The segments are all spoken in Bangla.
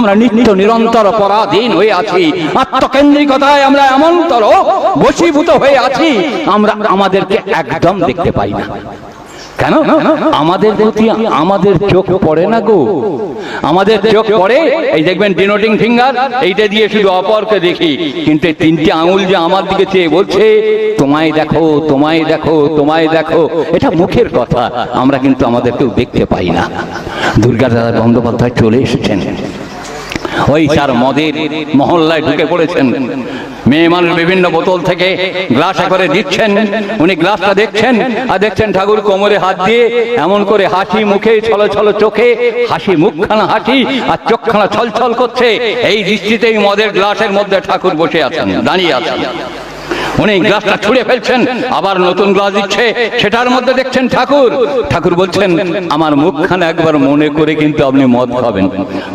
আমরা নিত্য নিরন্তর পরাধীন হয়ে আছি। আত্মকেন্দ্রিকতায় আমরা এমনতর বশীভূত হয়ে আছি, আমরা আমাদেরকে একদম দেখতে পাই না। কেন? আমাদের প্রতি আমাদের চোখ পড়ে না গো। আমাদের চোখ পড়ে, এই দেখবেন ডিনোটিং ফিঙ্গার এইটা দিয়ে শুধু অপরকে দেখি। কিন্তু তিনটে আঙুল যে আমার দিকে চেয়ে বলছে, তোমায় দেখো তোমায় দেখো তোমায় দেখো, এটা মুখের কথা। আমরা কিন্তু আমাদের কেউ দেখতে পাই না। দুর্গা দাদা বন্দ্যোপাধ্যায় চলে এসেছেন। চার মদের মহল্লায় ঢুকে পড়েছেন। মেয়ে মানুষ বিভিন্ন বোতল থেকে গ্লাসে করে দিচ্ছেন। উনি গ্লাসটা দেখছেন আর দেখছেন ঠাকুর কোমরে হাত দিয়ে এমন করে হাসি মুখে, ছল ছল চোখে, হাসি মুখখানা হাসি আর চোখখানা ছল ছল করছে। এই দৃষ্টিতেই মদের গ্লাসের মধ্যে ঠাকুর বসে আছেন, দাঁড়িয়ে আছেন। উনি গ্লাসটা ছুঁড়ে ফেলছেন, আবার নতুন গ্লাস দিচ্ছে। সেটার মধ্যে দেখছেন ঠাকুর। ঠাকুর বলছেন, আমার মুখখানে একবার মনে করে কিন্তু আপনি মদ খাবেন।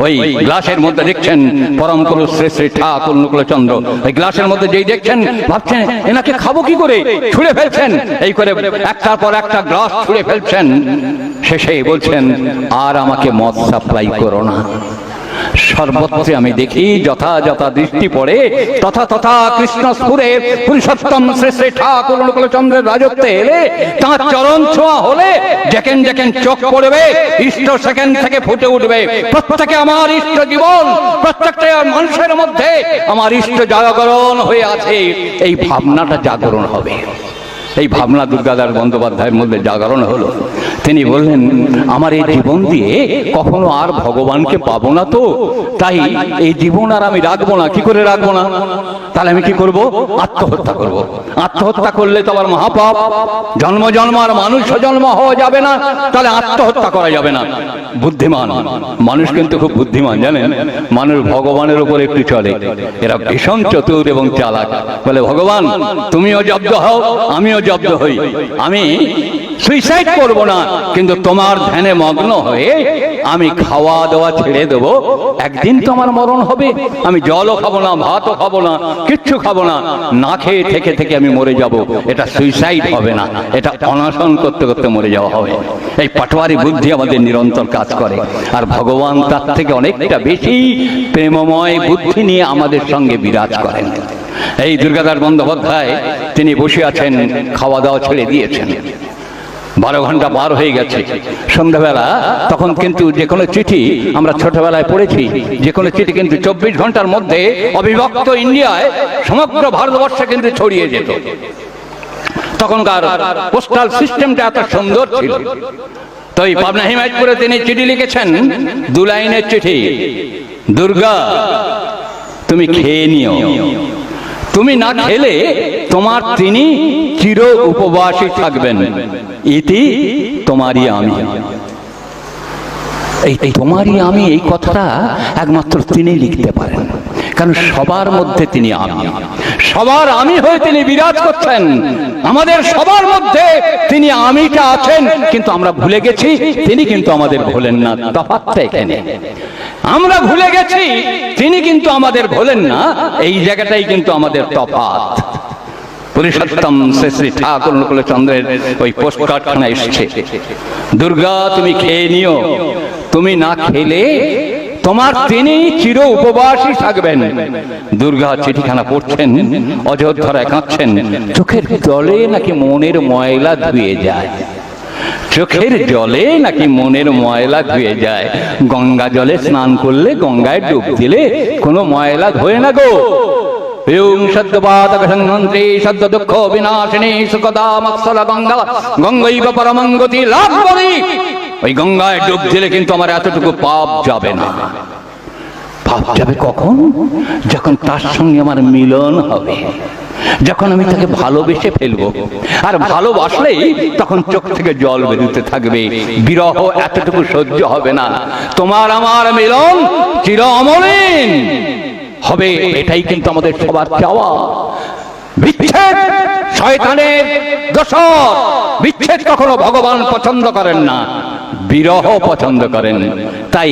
ওই গ্লাসের মধ্যে দেখছেন পরম কুরু শ্রী শ্রী ঠাকুর নকুলচন্দ্র। ওই গ্লাসের মধ্যে যেই দেখছেন, ভাবছেন, এনাকে খাব কি করে? ছুঁড়ে ফেলছেন। এই করে একটার পর একটা গ্লাস ছুঁড়ে ফেলছেন। শেষে বলছেন, আর আমাকে মদ সাপ্লাই করো না। সর্বত্রে আমি দেখি, যথা যথা দৃষ্টি পড়ে, তথা তথা কৃষ্ণ পুরুষোত্তম ঠাকুর রাজত্বে এলে, তাঁর চরণ ছোঁয়া হলে যেকেন যেকেন চোখ পড়বে, ইষ্ট সেকেন্ড থেকে ফুটে উঠবে। প্রত্যেকে আমার ইষ্ট জীবন, প্রত্যেকটা মানুষের মধ্যে আমার ইষ্ট জাগরণ হয়ে আছে। এই ভাবনাটা জাগরণ হবে। এই ভাবনা দুর্গাদার বন্দ্যোপাধ্যায়ের মধ্যে জাগরণ হলো। তিনি বললেন, আমার এই জীবন দিয়ে কখনো আর ভগবানকে পাবো না তো। তাই এই জীবন আর আমি রাখব না। কি করে রাখব না? তাহলে আমি কি করব? আত্মহত্যা করব। আত্মহত্যা করলে তো আবার মহাপাপ। জন্ম জন্ম আর মানুষ জন্ম হওয়া যাবে না। তাহলে আত্মহত্যা করা যাবে না। বুদ্ধিমান। মানুষ কিন্তু খুব বুদ্ধিমান, জানেন? মানুষ ভগবানের উপর একটু চলে। এরা ভীষণ চতুর এবং চালাক। বলে, ভগবান, তুমিও জব্দ হও, আমিও জব্দ হই। আমি সুইসাইড করব না, কিন্তু তোমার ধ্যানে মগ্ন হয়ে আমি খাওয়া দাওয়া ছেড়ে দেবো। একদিন তো আমার মরণ হবে, আমি জলও খাব না, ভাতও খাব না, কিচ্ছু খাব না। না খেয়ে থেকে থেকে আমি মরে যাব। এটা সুইসাইড হবে না, এটা অনশন করতে করতে মরে যাওয়া হবে। এই পাটোয়ারি বুদ্ধি আমাদের নিরন্তর কাজ করে। আর ভগবান তার থেকে অনেকটা বেশি প্রেমময় বুদ্ধি নিয়ে আমাদের সঙ্গে বিরাজ করেন। এই দুর্গাদাস বন্দ্যোপাধ্যায়, তিনি বসে আছেন খাওয়া দাওয়া ছেড়ে দিয়েছেন। বারো ঘণ্টা পার হয়ে গেছে। সন্ধ্যাবেলা, তখন কিন্তু যে কোনো চিঠি আমরা ছোটবেলায় পড়েছি যে কোনো চিঠি কিন্তু চব্বিশ ঘণ্টার মধ্যে অবিভক্ত ইন্ডিয়ায় সমগ্র ভারতবর্ষে কিন্তু ছড়িয়ে যেত। তখনকার পোস্টাল সিস্টেমটা এত সুন্দর ছিল। তো এই পাবনা হিমায়তপুরে তিনি চিঠি লিখেছেন, দু লাইনের চিঠি, দুর্গা, তুমি খেয়ে নিও। তুমি না খেলে তোমার তিনি চির উপবাসী থাকবেন। ইতি তোমারই আমি। এই তোমারই আমি এই কথাটা একমাত্র তিনি লিখতে পারেন। কারণ সবার মধ্যে তিনি আমি। সবার আমি হয়ে তিনি বিরাজ করছেন। আমাদের সবার মধ্যে তিনি আমিটা আছেন। কিন্তু আমরা ভুলে গেছি, তিনি কিন্তু আমাদের ভোলেন না। তফাৎটা এখানে। আমরা ভুলে গেছি। তিনি কিন্তু আমাদের ভোলেন না। এই জায়গাটাই কিন্তু আমাদের তফাৎ। পুরুষোত্তম শ্রী শ্রী ঠাকুর নকুল চন্দ্রের ওই পোস্ট এসছে। দুর্গা, তুমি খেয়ে নিও। তুমি না খেলে তোমার তিনি চির উপবাসী থাকবেন। দুর্গা চিঠিখানা পড়ছেন, অযোধ্যায় কাঁদছেন। চোখের জলে নাকি মনের ময়লা ধুয়ে যায়। চোখের জলে নাকি মনের ময়লা ধুয়ে যায়? গঙ্গা জলে স্নান করলে গঙ্গায় ডুব দিলে কোনো ময়লা ধোয় না গো। লাভ ওই গঙ্গায় ডুব দিলে কিন্তু আমার এতটুকু পাপ যাবে না। পাপ যাবে কখন? যখন তার সঙ্গে আমার মিলন হবে। যখন আমি তাকে ভালোবেসে ফেলব। আর ভালোবাসলেই তখন চোখ থেকে জল বেরোতে থাকবে। বিরহ এতটুকু সহ্য হবে না। তোমার আমার মিলন চির অমলিন হবে। এটাই কিন্তু আমাদের সবার চাওয়া। বিচ্ছেদ শয়তানের দোষর। বিচ্ছেদ কখনো ভগবান পছন্দ করেন না। বিরহ পছন্দ করেন। তাই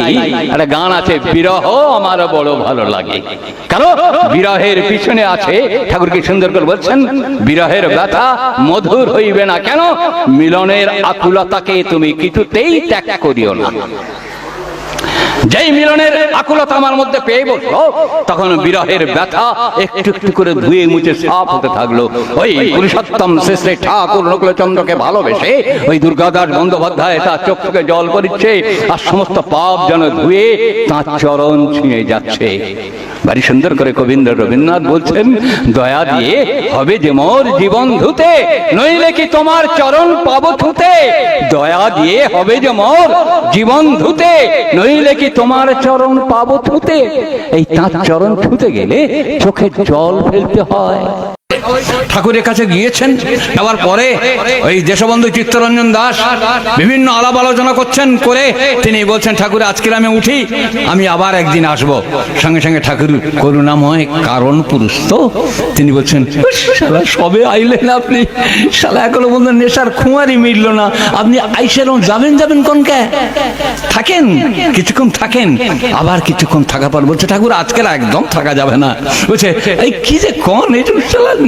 একটা গান আছে, বিরহ আমার বড় ভালো লাগে। কারণ বিরহের পিছনে আছে, ঠাকুর কি সুন্দর করে বলছেন? বিরহের ব্যথা মধুর হইবে না। কেন? মিলনের আকুলতাকে তুমি কিছুতেই ত্যাগ করিও না। যেই মিলনের আকুলতা আমার মধ্যে পেয়ে বসল তখন বিরহের ব্যথা একটু একটু করে ধুয়ে মুছে সাফ হতে থাকল। ওই পুরুষোত্তম শ্রেষ্ঠ ঠাকুর নকুলচন্দ্রকে ভালোবেসে ওই দুর্গাদাস বন্দ্যোপাধ্যায় তার চোখ থেকে জল পড়িচ্ছে আর সমস্ত পাপ যেন ধুয়ে তাঁর চরণ ছুঁয়ে যাচ্ছে। বাড়ি সুন্দর করে কবীন্দ্র রবীন্দ্রনাথ বলছেন, দয়া দিয়ে হবে যে মোর জীবন ধুতে, নইলে কি তোমার চরণ পাব ধুতে দয়া দিয়ে হবে যে মোর জীবন ধুতে, নইলে কি তোমার চরণ পাবো থুতে। এই তাঁর চরণ ছুতে গেলে চোখে জল ফেলতে হয়। ঠাকুরের কাছে গিয়েছেন যাওয়ার পরে ওই দেশবন্ধু চিত্তরঞ্জন দাস বিভিন্ন আলাপ আলোচনা করছেন করে তিনি বলছেন ঠাকুর আজকের আমি উঠি আমি আবার একদিন আসব। সঙ্গে সঙ্গে ঠাকুর করুণাময় কারণ পুরুষ তো তিনি বলছেন "উস, শালা সবে আইলেন আপনি। শালা এখনও বন্ধু নেশার খুঁয়ারি মিটল না। আপনি আইসেরম যাবেন যাবেন কোন কে? থাকেন কিছুক্ষণ থাকেন আবার কিছুক্ষণ থাকা পর। বলছে ঠাকুর আজকের একদম থাকা যাবে না। বলছে এই কি যে কন এই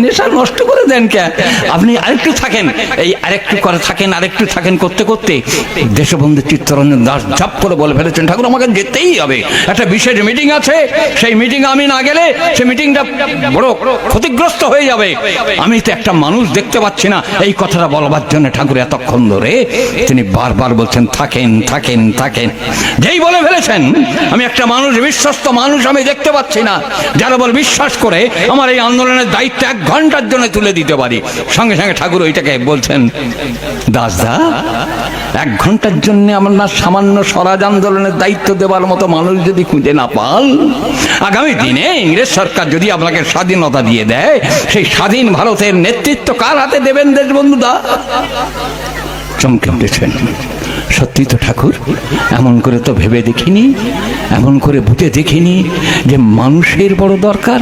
নেশা নষ্ট করে দেন কে? আপনি আরেকটু থাকেন। এই আরেকটু করে থাকেন, আরেকটু থাকেন করতে করতে দেশবন্ধু চিত্তরঞ্জন দাস ঝাপ করে বলে ফেলেছেন, ঠাকুর, আমাকে যেতেই হবে। একটা বিশেষ মিটিং আছে, সেই মিটিং আমি না গেলে সেই মিটিংটা বড় ক্ষতিগ্রস্ত হয়ে যাবে। আমি তো একটা মানুষ দেখতে পাচ্ছি না। এই কথাটা বলবার জন্য ঠাকুর এতক্ষণ ধরে তিনি বারবার বলছেন, থাকেন থাকেন থাকেন। যেই বলে ফেলেছেন, আমি একটা মানুষ, বিশ্বস্ত মানুষ আমি দেখতে পাচ্ছি না। যারা বল বিশ্বাস করে আমার এই আন্দোলনের দায়িত্ব এক ঘণ্টার জন্য তুলে দিতে পারি। সঙ্গে সঙ্গে ঠাকুর ওইটাকে বলছেন, দাসদা, এক ঘণ্টার জন্য আমার সামান্য স্বরাজ আন্দোলনের দায়িত্ব দেওয়ার মতো মানুষ যদি খুঁজে না পান আগামী দিনে ইংরেজ সরকার যদি আপনাকে স্বাধীনতা দিয়ে দেয়, সেই স্বাধীন ভারতের নেতৃত্ব কার হাতে দেবেন দেশবন্ধু দা চমকে উঠেছেন। সত্যি তো ঠাকুর, এমন করে তো ভেবে দেখিনি, এমন করে বুঝে দেখিনি যে মানুষের বড় দরকার।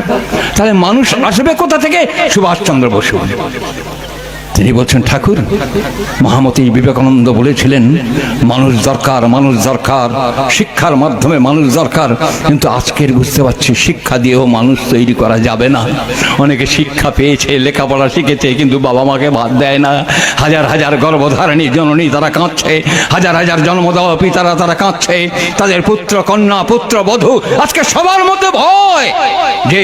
তাহলে মানুষ আসবে কোথা থেকে? সুভাষচন্দ্র বসু। তিনি বলছেন, ঠাকুর, মহামতি বিবেকানন্দ বলেছিলেন, মানুষ দরকার মানুষ দরকার, শিক্ষার মাধ্যমে মানুষ দরকার, কিন্তু আজকের বুঝতে পারছি, শিক্ষা দিয়েও মানুষ তৈরি করা যাবে না। অনেকে শিক্ষা পেয়েছে, লেখাপড়া শিখেছে, কিন্তু বাবা মাকে ভাত দেয় না। হাজার হাজার গর্ভধারণী জননী তারা কাঁদছে, হাজার হাজার জন্ম দেওয়া পিতারা তারা কাঁদছে, তাদের পুত্র কন্যা, পুত্র বধূ, আজকে সবার মধ্যে ভয় যে,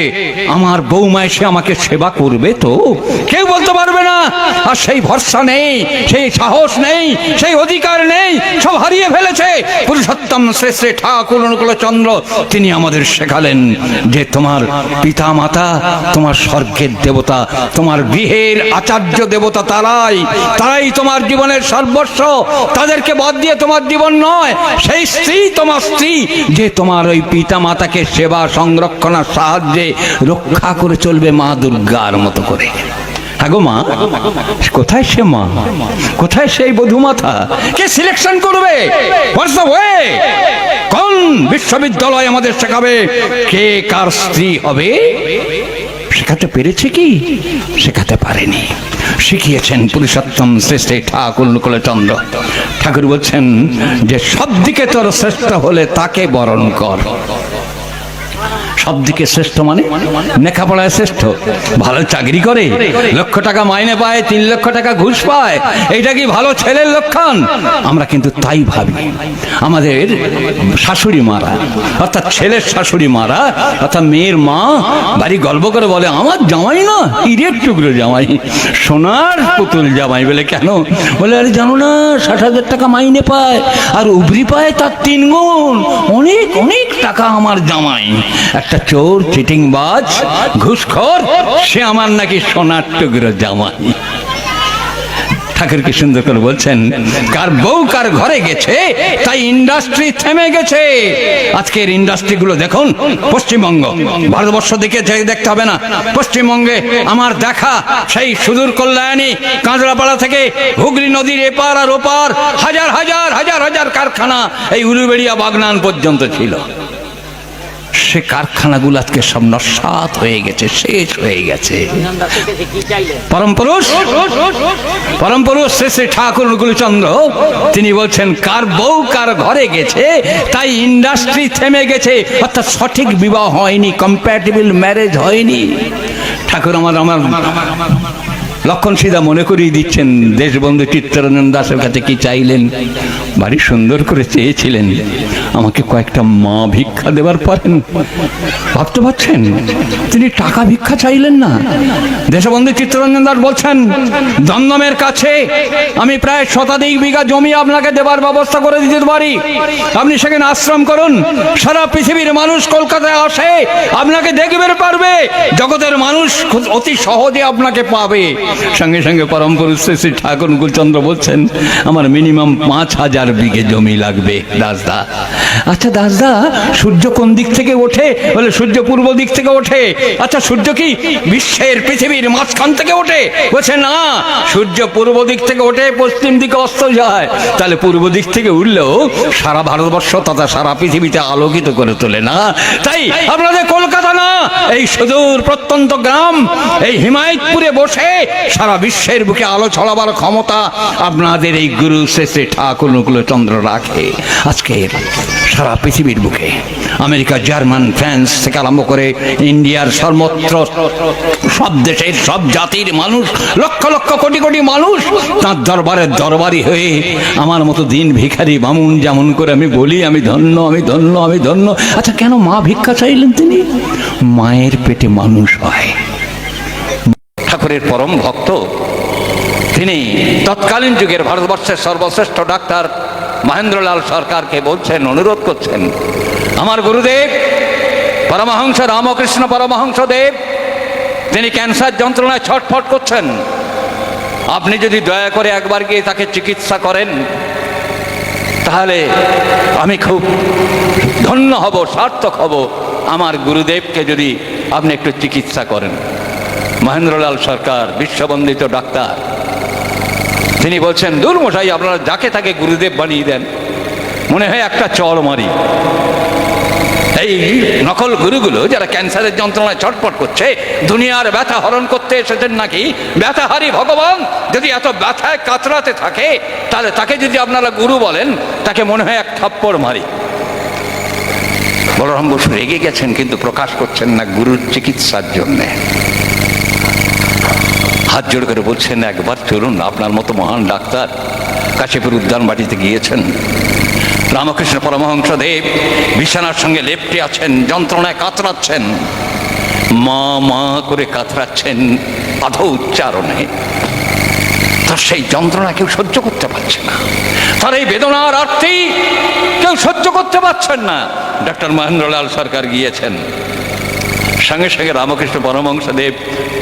আমার বৌমা এসে আমাকে সেবা করবে তো? কেউ বলতে পারবে না। আর সেই ভরসা নেই, সেই সাহস নেই, সেই অধিকার নেই, সব হারিয়ে ফেলেছে। পুরুষোত্তম শ্রেষ্ঠ ঠাকুর অনুকূল চন্দ্র তিনি আমাদের শেখালেন যে তোমার পিতা মাতা তোমার স্বর্গের দেবতা, তোমার গৃহের আচার্য দেবতা তারাই তারাই তোমার জীবনের সর্বস্ব। তাদেরকে বাদ দিয়ে তোমার জীবন নয়, সেই স্ত্রী তোমার স্ত্রী, যে তোমার ওই পিতা মাতাকে সেবা, সংরক্ষণার সাহায্যে রক্ষা করে চলবে মা দুর্গার মতো করে। হ্যাঁ গো মা, কোথায় সে মা? কোথায় সেই বধুমাতা? কে সিলেকশন করবে? কোন বিশ্ববিদ্যালয় আমাদের শেখাবে? কে কার স্ত্রী হবে? শেখাতে পেরেছে কি? শেখাতে পারেনি। শিখিয়েছেন পুরুষোত্তম শ্রেষ্ঠ ঠাকুর চন্দ্র ঠাকুর বলছেন যে সব দিকে তোর শ্রেষ্ঠ হলে তাকে বরণ কর। সব দিকে শ্রেষ্ঠ মানে? লেখাপড়ায় শ্রেষ্ঠ। ভালো চাকরি করে, লক্ষ টাকা মাইনে পায়, তিন লক্ষ টাকা ঘুষ পায়। এইটা কি ভালো ছেলের লক্ষণ? আমরা কিন্তু তাই ভাবি। আমাদের শাশুড়ি মারা, অর্থাৎ ছেলের শাশুড়ি মারা, অর্থাৎ মেয়ের মা বাড়ি গল্প করে বলে, আমার জামাই না হিরের টুকরো জামাই, সোনার পুতুল জামাই বলে কেন? বলে, আরে জানো না, ষাট হাজার টাকা মাইনে পায়, আর উবরি পায় তার তিন গুণ। অনেক অনেক টাকা আমার জামাই। একটা চোর, চিটিংবাজ, ঘুষখোর, সে আমার নাকি সোনার টুকরো জামাই। ঠাকুর কি সুন্দর করে বলছেন, কার বউ কার ঘরে গেছে, তাই ইন্ডাস্ট্রি থেমে গেছে। আজকের ইন্ডাস্ট্রি গুলো দেখুন, পশ্চিমবঙ্গ। ভারতবর্ষ দিকে দেখতে হবে না, পশ্চিমবঙ্গে আমার দেখা সেই সুদূর কল্যাণী কাঁচড়াপাড়া থেকে হুগলি নদীর এপার আর ওপার হাজার হাজার হাজার হাজার কারখানা এই উলুবেড়িয়া বাগনান পর্যন্ত ছিল। সে কারখানাগুলো আজকে সব নস্বাত হয়ে গেছে, শেষ হয়ে গেছে। পরম পুরুষ শ্রী শ্রী ঠাকুর চন্দ্র তিনি বলছেন, কার বউ কার ঘরে গেছে, তাই ইন্ডাস্ট্রি থেমে গেছে, অর্থাৎ সঠিক বিবাহ হয়নি কম্প্যাটেবল ম্যারেজ হয়নি। ঠাকুর আমার আমার লক্ষণ সিধা মনে করিয়ে দিচ্ছেন, দেশবন্ধু চিত্তরঞ্জন দাসের কাছে কি চাইলেন? বাড়ি সুন্দর করে চেয়েছিলেন। আমাকে কয়েকটা মা ভিক্ষা দেবার পারেন। ভাবতে পারছেন? তিনি টাকা ভিক্ষা চাইলেন না। দেশবন্ধু চিত্তরঞ্জন দাস বলছেন, দমদমের কাছে আমি প্রায় শতাধিক বিঘা জমি আপনাকে দেবার ব্যবস্থা করে দিতে পারি। আপনি সেখানে আশ্রম করুন। সারা পৃথিবীর মানুষ কলকাতায় আসে, আপনাকে দেখবে, পারবে। জগতের মানুষ অতি সহজে আপনাকে পাবে। সঙ্গে সঙ্গে পরম পুরুষ শ্রী ঠাকুর গুলচন্দ্র বলছেন, আমার মিনিমাম পাঁচ হাজার বিঘে জমি লাগবে, দাসদা। আচ্ছা দাসদা, সূর্য কোন দিক থেকে ওঠে? বলে, সূর্য পূর্ব দিক থেকে ওঠে। আচ্ছা সূর্য কি বিশ্বের পৃথিবীর মাঝখান থেকে ওঠে? বলছে, না, সূর্য পূর্ব দিক থেকে ওঠে, পশ্চিম দিকে অস্ত যায়। তাহলে পূর্ব দিক থেকে উঠলেও সারা ভারতবর্ষ তথা সারা পৃথিবীতে আলোকিত করে তোলে না। তাই আপনাদের কলকাতা না, এই সুদূর প্রত্যন্ত গ্রাম, এই হিমায়তপুরে বসে সারা বিশ্বের বুকে আলো ছড়াবার ক্ষমতা আপনাদের এই গুরু শ্রেষ্ঠ ঠাকুর নকুলচন্দ্র রাখে। আজকে সারা পৃথিবীর বুকে আমেরিকা, জার্মান, ফ্রান্স থেকে আরম্ভ করে ইন্ডিয়ার সর্বত্র সব দেশের সব জাতির মানুষ, লক্ষ লক্ষ কোটি কোটি মানুষ তার দরবারের দরবারি হয়ে আমার মতো দিন ভিখারি বামুন যেমন করে আমি বলি, আমি ধন্য আমি ধন্য আমি ধন্য। আচ্ছা কেন মা ভিক্ষা চাইলেন তিনি? মায়ের পেটে মানুষ হয়। ঠাকুরের পরম ভক্ত তিনি তৎকালীন যুগের ভারতবর্ষের সর্বশ্রেষ্ঠ ডাক্তার মহেন্দ্রলাল সরকারকে বলছেন, অনুরোধ করছেন, আমার গুরুদেব, পরমহংস রামকৃষ্ণ পরমহংস দেব তিনি ক্যান্সার যন্ত্রণায় ছটফট করছেন। আপনি যদি দয়া করে একবার গিয়ে তাকে চিকিৎসা করেন, তাহলে আমি খুব ধন্য হব, সার্থক হব। আমার গুরুদেবকে যদি আপনি একটু চিকিৎসা করেন। মহেন্দ্রলাল সরকার, বিশ্ববন্দিত ডাক্তার তিনি বলছেন, দূর মশাই, আপনারা যাকে তাকে গুরুদেব বানিয়ে দেন। মনে হয় একটা চড় মারি এই নকল গুরুগুলো যারা ক্যান্সারের যন্ত্রণায় ছটপট করছে, দুনিয়ার ব্যথা হরণ করতে এসেছেন নাকি? ব্যথাহারি ভগবান, যদি এত ব্যথায় কাতরাতে থাকে, তাহলে তাকে যদি আপনারা গুরু বলেন, তাকে মনে হয় এক থাপ্পড় মারি। বলরাম বসু রেগে গেছেন, কিন্তু প্রকাশ করছেন না গুরুর চিকিৎসার জন্যে। হাত জোড় করে বলছেন, একবার চলুন, আপনার মতো মহান ডাক্তার কাশীপুর উদ্যান বাটিতে গিয়েছেন। রামকৃষ্ণ পরমহংস দেব বিছানার সঙ্গে লেপটে আছেন, যন্ত্রণায় কাতরাচ্ছেন। মা মা করে কাতরাচ্ছেন আধো উচ্চারণে। তার সেই যন্ত্রণা কেউ সহ্য করতে পারছে না। তার এই বেদনার আর্থি কেউ সহ্য করতে পারছেন না। ডক্টর মহেন্দ্রলাল সরকার গিয়েছেন। সঙ্গে সঙ্গে রামকৃষ্ণ পরমহংসদেব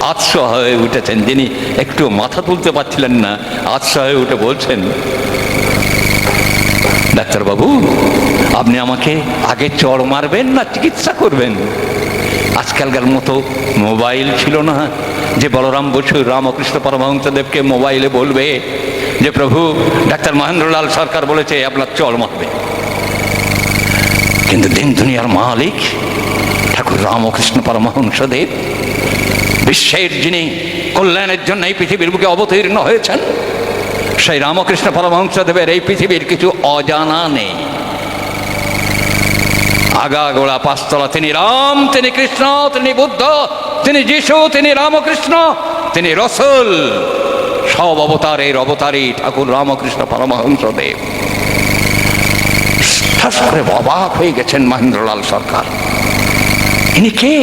আৎস হয়ে উঠেছেন। যিনি একটু মাথা তুলতে পারছিলেন না আৎস হয়ে উঠে বলছেন, ডাক্তারবাবু, আপনি আমাকে আগে চড় মারবেন না চিকিৎসা করবেন? আজকালকার মতো মোবাইল ছিল না। যে বলরাম বসু রামকৃষ্ণ পরমহংসদেবকে মোবাইলে বলবে যে, প্রভু, ডাক্তার মহেন্দ্রলাল সরকার বলেছে আপনার চড় মারবে। কিন্তু দিন দুনিয়ার মালিক রামকৃষ্ণ পরমহংসদেব, বিশ্বের যিনি কল্যাণের জন্য এই পৃথিবীর বুকে অবতীর্ণ হয়েছেন, সেই রামকৃষ্ণ পরমহংসদেবের এই পৃথিবীর কিছু অজানা নেই। আগা গোড়া পাঁচতলা, তিনি রাম, তিনি কৃষ্ণ, তিনি বুদ্ধ, তিনি যিশু, তিনি রামকৃষ্ণ, তিনি রসুল, সব অবতারের অবতারী ঠাকুর রামকৃষ্ণ পরমহংসদেব। অবাক হয়ে গেছেন মহেন্দ্রলাল সরকার। ইনি কে?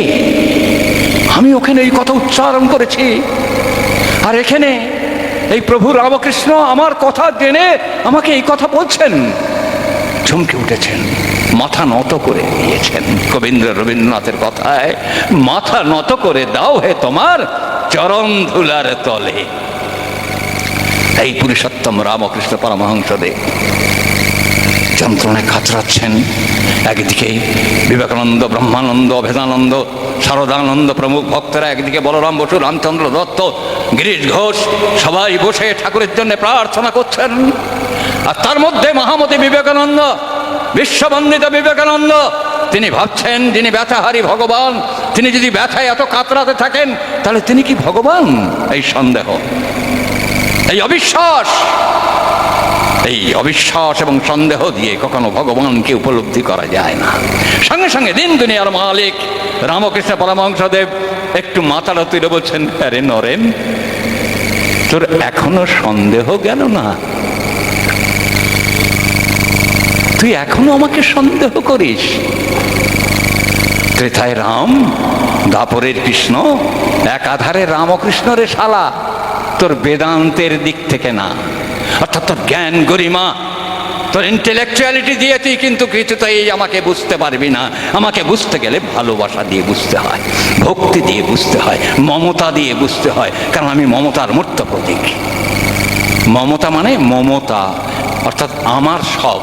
আমি ওখানে এই কথা উচ্চারণ করেছি। আর এখানে এই প্রভু রামকৃষ্ণ আমার কথা জেনে আমাকে এই কথা বলছেন। চমকে উঠেছেন, মাথা নত করে দিয়েছেন কবীন্দ্র রবীন্দ্রনাথের কথায়, মাথা নত করে দাও হে তোমার চরণ ধুলার তলে। এই পুরুষোত্তম রামকৃষ্ণ পরমহংসদেব যন্ত্রণায় কাতরাচ্ছেন। একদিকে বিবেকানন্দ, ব্রহ্মানন্দ ভেদানন্দ শারদানন্দ প্রমুখ ভক্তরা, একদিকে বলরাম বসু, রামচন্দ্র দত্ত, গিরিশ ঘোষ, সবাই বসে ঠাকুরের জন্য প্রার্থনা করছেন। আর তার মধ্যে মহামতি বিবেকানন্দ, বিশ্ববন্দিত বিবেকানন্দ, তিনি ভাবছেন, যিনি ব্যথাহারী ভগবান, তিনি যদি ব্যথায় এত কাতরাতে থাকেন, তাহলে তিনি কি ভগবান? এই সন্দেহ, এই অবিশ্বাস এই অবিশ্বাস এবং সন্দেহ দিয়ে কখনো ভগবানকে উপলব্ধি করা যায় না। সঙ্গে সঙ্গে দিন দুনিয়ার মালিক রামকৃষ্ণ পরমহংসদেব একটু মাথাটা তুলে বলছেন, আরে নরেন, তোর এখনও সন্দেহ গেল না? তুই এখনও আমাকে সন্দেহ করিস। ত্রেথায় রাম, দাপরের কৃষ্ণ একাধারে রামকৃষ্ণ রে শালা, তোর বেদান্তের দিক থেকে না। অর্থাৎ তোর জ্ঞান গরিমা, তোর ইন্টেলেকচুয়ালিটি দিয়ে তুই কিন্তু কিছুতেই আমাকে বুঝতে পারবি না। আমাকে বুঝতে গেলে ভালোবাসা দিয়ে বুঝতে হয়, ভক্তি দিয়ে বুঝতে হয়, মমতা দিয়ে বুঝতে হয়। কারণ আমি মমতার মূর্ত প্রতীক। মমতা মানে মমতা, অর্থাৎ আমার সব।